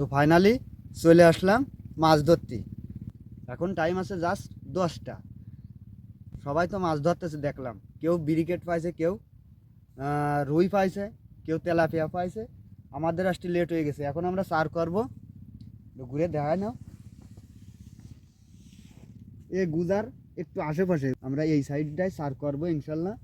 তো ফাইনালি চলে আসলাম মাছ ধরতে। এখন টাইম আছে জাস্ট দশটা। সবাই তো মাছ ধরতেছে, দেখলাম। কেউ ব্রিকেট পাইছে, কেউ রুই পাইছে, কেউ তেলাপিয়া পাইছে। আমাদের আসতে লেট হয়ে গেছে। এখন আমরা সার করব। ঘুরে দেখায় নাও। এ গুজার একটু আশেপাশে। আমরা এই সাইডটায় সার করব ইনশাল্লাহ।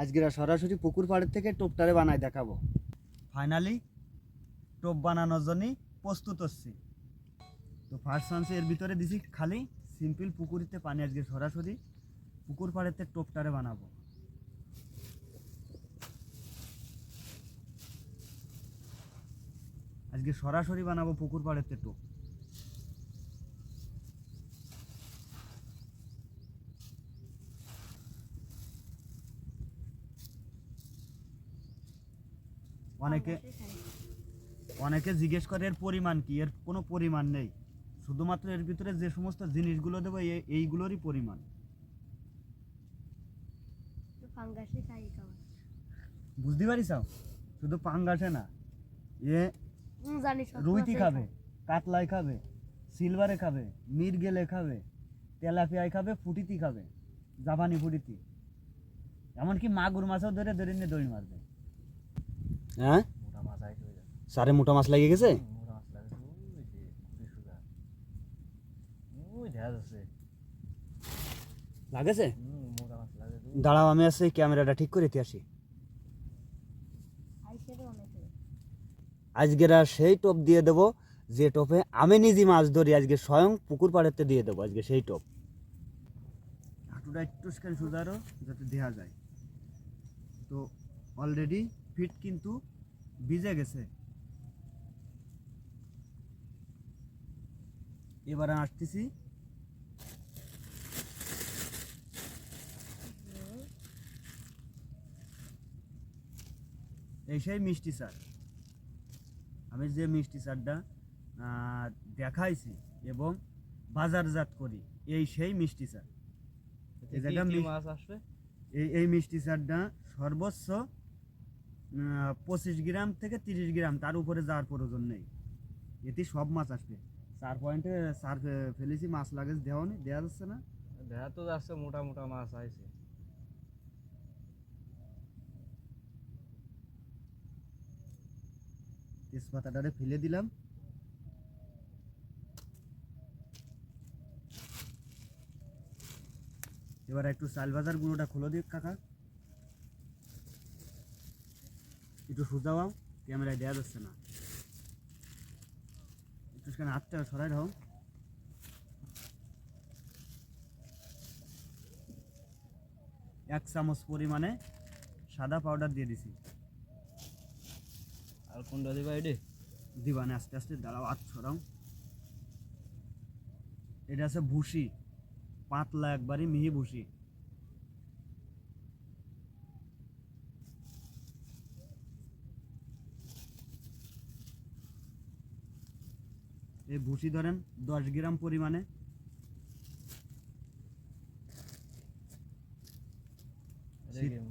আজকের সরাসরি পুকুর পাড়ের থেকে টোপটারে বানায় দেখাবো। ফাইনালি টোপ বানানোর জন্যই প্রস্তুত হচ্ছি। তো ফার্স্ট চান্সে এর ভিতরে দিছি খালি সিম্পল পুকুরিতে পানি। আজকে সরাসরি পুকুর পাড়েতে টোপটারে বানাবো। আজকে সরাসরি বানাবো পুকুর পাড়েতে টোপ। অনেকে অনেকে জিজ্ঞেস করে এর পরিমাণ কি? এর কোনো পরিমাণ নেই। শুধুমাত্র এর ভিতরে যে সমস্ত জিনিসগুলো দেবো এইগুলোরই পরিমাণ। বুঝতে পারিস শুধু পাঙ্গাসে না। এ রুইতি খাবে কাতলাই খাবে সিলভারে খাবে মিরগেলে খাবে তেলাপিয়ায় খাবে ফুটিতি খাবে জাপানি ফুটিতি। এমনকি মাগুর মাছও ধরে ধরে নিয়ে দড়ি মারবে। হ্যাঁ। সারে মোটা মাছ লাগিয়ে গেছে? লাগেছে? হুম মোটা মাছ লাগে তো দাঁড়াও আমি আসছি ক্যামেরাটা ঠিক করে দিয়ে আসি। আজকের আর সেই টোপ দিয়ে দেবো যে টোপে আমি নিজে মাছ ধরি আজকে স্বয়ং পুকুর পাড়েতে দিয়ে দেবো আজকে সেই টোপ। হাঁটুটা একটু স্ক্যান সুদারও যাতে দেওয়া যায়। তো অলরেডি ফিট কিন্তু ভিজে গেছে। এবার আসতেছি। এই সেই মিষ্টি স্যার। আমি যে মিষ্টি চারটা দেখাইছি এবং বাজারজাত করি এই সেই মিষ্টি চার এই জায়গা এই মিষ্টি চারটা সর্বোচ্চ পঁচিশ গ্রাম থেকে তিরিশ গ্রাম তার উপরে যাওয়ার প্রয়োজন নেই। এতে সব মাছ আসবে। চার পয়েন্টে চার ফেলেছি মাছ লাগে দেওয়া নেই দেওয়া যাচ্ছে না। দেখা তো যাচ্ছে মোটা মোটা মাছ আইছে। তেজপাতাটারে ফেলে দিলাম। এবার একটু চাল বাজার গুঁড়োটা খুলে দিক কাকা। একটু সুজাও ক্যামেরায় দেওয়া যাচ্ছে না। একটু সেখানে হাতটা সরাই রাখো এক চামচ পরিমাণে সাদা পাউডার দিয়ে দিছি। আর কোনটা দিবা এডি? দিবানে আস্তে আস্তে দাঁড়াও হাত ছড়াও এটা আছে ভুসি পাতলা একবারই মিহি ভুসি। এই ভুসি ধরেন দশ গ্রাম পরিমাণে।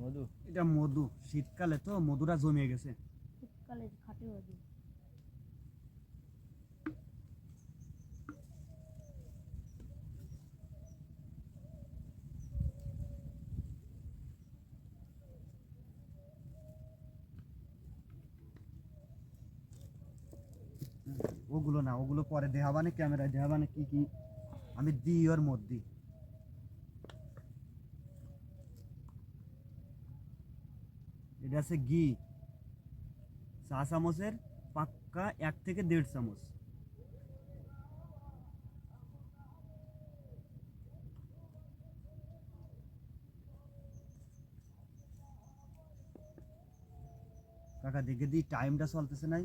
মধু? এটা মধু। শীতকালে তো মধুরা জমে গেছে। শীতকালে খাটে হবে ওগুলো না, ওগুলো পরে দেখাবানে ক্যামেরায় দেখাবানে কি কি। আমি দিই ওর মধ্যে। এটা আছে ঘি। চা চামচের পাক্কা এক থেকে দেড় চামচ। কাকা, দেখে দিই টাইমটা চলতেছে নাই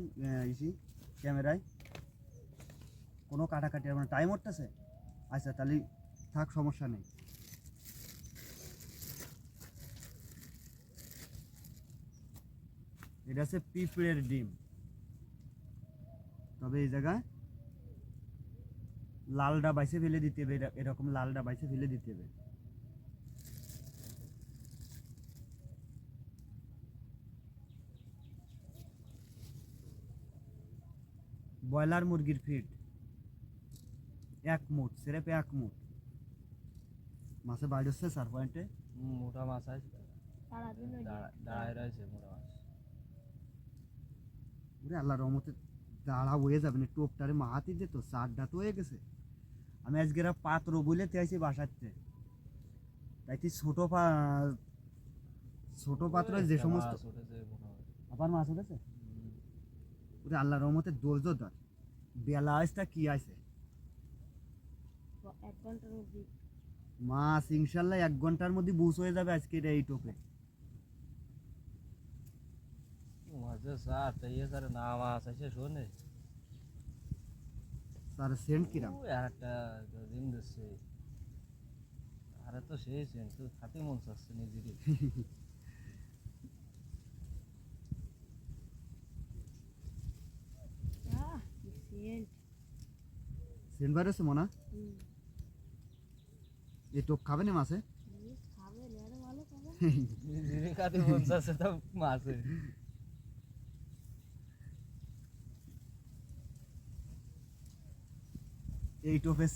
ইসি, ক্যামেরায়। কোনো কাটাকাটি হবে না। টাইম উঠতেছে? আচ্ছা তাহলে থাক, সমস্যা নেই। এটা হচ্ছে পিঁপড়ের ডিম। তবে এই জায়গায় লালটা বাইসে ফেলে দিতে হবে। এরা- এরকম লালটা বাইসে ফেলে দিতে হবে। ব্রয়লার মুরগির ফিড এক মুঠ সেরেপ এক মুঠ মাসে বাইরে হচ্ছে চার পয়েন্টে? মোটা মাছ আছে। দাঁড়ায় রয়েছে মোটা মাছ। ওরে আল্লাহ রহমতে দাঁড়া হয়ে যাবে না টোপটারে মাহাতি চারটা তো হয়ে গেছে। আমি পাত্র বলে তেছি বাসাতে তাই তুই ছোট পা ছোট পাত্র যে সমস্ত। আবার মাছ উঠেছে? ওরে আল্লাহ রহমতে ধৈর্য ধর। বেলা আজটা কি আছে এক ঘণ্টার মধ্যে মাছ ইনশাল্লাহ এক ঘণ্টার মধ্যে বুস হয়ে যাবে আজকে এই টোপে সার তো সারে আছে শোনে। তার সেন্ট কিরাম? আর একটা ডিম দিচ্ছে। আরে তো সেই খাতে মন চাচ্ছে সেন্ট। বাইরেছে মনা? হুম। এই টোপ খাবে না মাছে? মাছে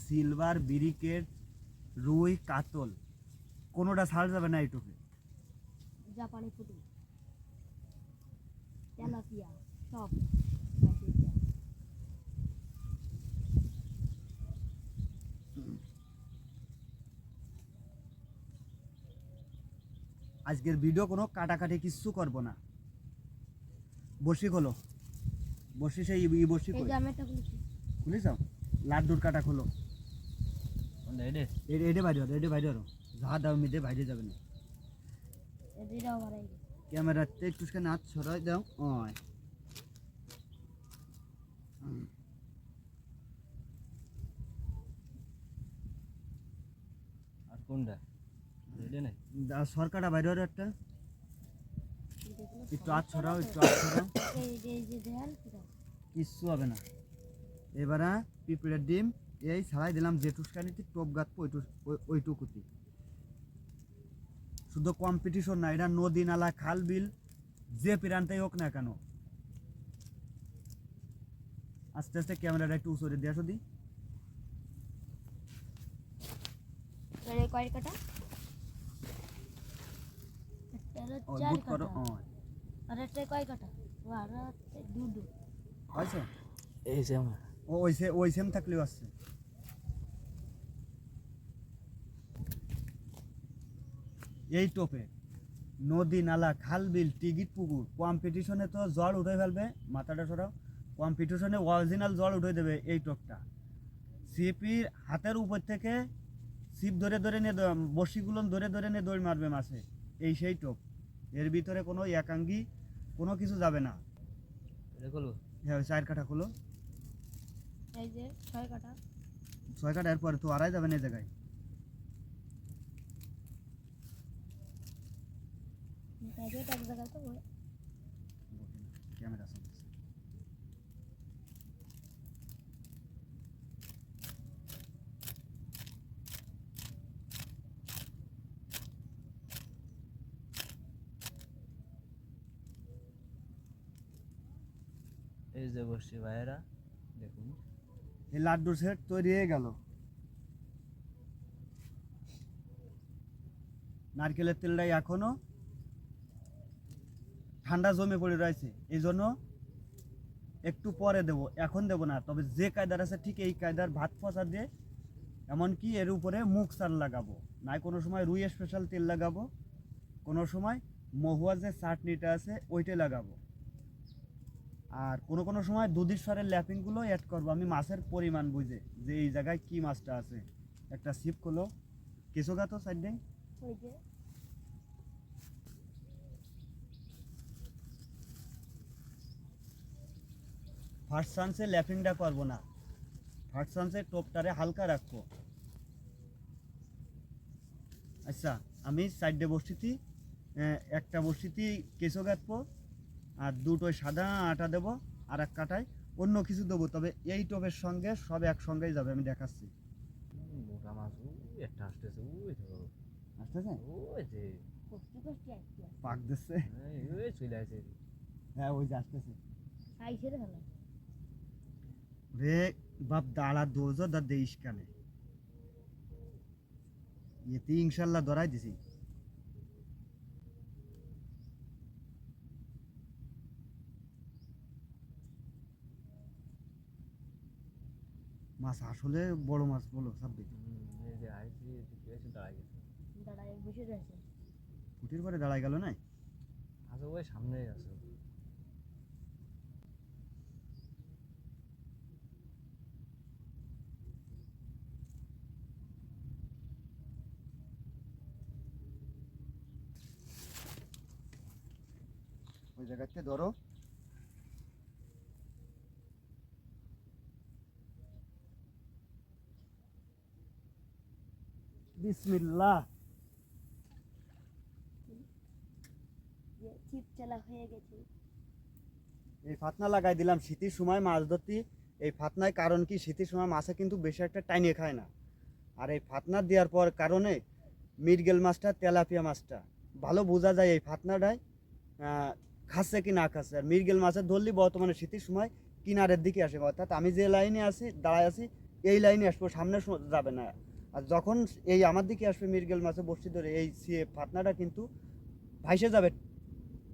সিলভার বিরিকেট রুই, কাতল। কোনোটা ছাড় যাবে না এই টোপে। জাপানি পুটি। তেলাপিয়া, সব। আজকের ভিডিও কোনো কাটাকাটি কিচ্ছু করব না। বসি খোলো বসি সেই ই বসি এই কই? যে আমি একটা খুলিস লাড্ডুর কাটা খোলো। এডে বাইরে এডে বাইরে হরো যা দাও মিটে বাইরে যাবে না। ক্যামেরাতে একটু সেখানে হাত ছড়াই দাও। ওই। আর কোনটা? দা- সরকারটা বাইরে একটা। একটু হাত ছড়াও একটু হাত ছড়াও কিচ্ছু হবে না। এবারে পিঁপড়ের ডিম এই ছাড়াই দিলাম যে টুসকানিতে টোপ গাঁথবো ওই ওইটুকুতি। শুধু কম্পিটিশন না এটা নদী নালা খাল বিল যে প্রান্তেই হোক না কেন। আস্তে আস্তে ক্যামেরাটা একটু উঁচুরে দিয়ে আসো দি। আর এই কয় কাটা একটা হলো ও চার বুট করো আর একটা কয় কাটা? আর হচ্ছে হয়েছে? এই যে আমার ও ওই সে ওই সেম থাকলেও আসছে। এই টোপে নদী নালা খাল বিল টিকিট পুকুর কম্পিটিশনে তো জল উঠে ফেলবে মাথাটা সরাও। কম্পিটিশনে অরিজিনাল জল উঠে দেবে এই টোপটা। সিপির হাতের উপর থেকে সিপ ধরে ধরে নিয়ে বড়শিগুলো ধরে ধরে নিয়ে দৌড় মারবে মাছে এই সেই টোপ। এর ভিতরে কোনো একাঙ্গি কোনো কিছু যাবে না। হ্যাঁ ওই চার কাঠা খোলো। এই যে ছয় কাঠা ছয় কাটা এরপরে তো আড়াই যাবে না এই জায়গায়। ক্যামেরা চলতেছে এই যে বসছি ভাইয়েরা, দেখুন। এই লাড্ডুর সেট তৈরি হয়ে গেল। নারকেলের তেলটাই এখনও ঠান্ডা জমে পড়ে রয়েছে। এই জন্য একটু পরে দেব, এখন দেব না। তবে যে কায়দার আছে ঠিক এই কায়দার ভাত ফসা দিয়ে, এমনকি এর উপরে মুখ সার লাগাবো। নাই কোনো সময় রুই স্পেশাল তেল লাগাবো, কোনো সময় মহুয়া যে চাটনিটা আছে ওইটা লাগাবো। আর কোনো কোনো সময় দুধের সারের ল্যাপিংগুলো অ্যাড করব। আমি মাছের পরিমাণ বুঝে যে এই জায়গায় কি মাছটা আছে। একটা সিপ করল। কেঁচো গাতো সাইডে ফার্স্ট চান্সে ল্যাপিংটা করব না। ফার্স্ট চান্সে টোপটারে হালকা রাখব। আচ্ছা আমি সাইডে বসিতি একটা বসিতি কেঁচো গাঁথবো আর দুটো সাদা আটা দেবো আর এক কাটায় অন্য কিছু দেবো। তবে এই টোপের সঙ্গে সব একসঙ্গেই যাবে আমি দেখাচ্ছি। মোটা মাছ ওই একটা আসতেছে আসতেছে? পাক দিচ্ছে। চলে আসে। হ্যাঁ ওই যে আসতেছে। রে বাপ দাঁড়া দোজো দা দেইস কানে? এতে ইনশাল্লাহ ধরাই দিছি। মাছ আসলে বড় মাছ বলো সাব্বির এই যে আইসি এদিকে এসে দাঁড়াই গেছে। দাঁড়ায় বসে রয়েছে। ফুটির পরে দাঁড়াই গেল না আছে ওই সামনেই আছে ওই জায়গাতে ধরো। বিসমিল্লাহ। হয়ে গেছে। এই ফাতনা লাগাই দিলাম শীতের সময় মাছ ধরতে। এই ফাতনায় কারণ কি? শীতের সময় মাছে কিন্তু বেশি একটা টাইনিয়ে খায় না। আর এই ফাতনা দেওয়ার পর কারণে মিরগেল মাছটা তেলাপিয়া মাছটা। ভালো বোঝা যায় এই ফাতনাটায় খাচ্ছে কি না খাচ্ছে। আর মিরগেল মাছের ধরলি বর্তমানে শীতের সময় কিনারের দিকে আসে। অর্থাৎ আমি যে লাইনে আছি দাঁড়ায় আছি এই লাইনে আসব সামনে যাবে না। আর যখন এই আমার দিকে আসবে মিরগেল মাছে বসছি ধরে, এই সিয়ে ফাতনাটা কিন্তু ভাইসে যাবে,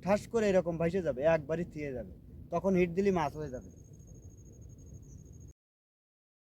ঠাস করে এরকম ভাইসে যাবে, একবারই থিয়ে যাবে। তখন হিট দিলি মাছ হয়ে যাবে।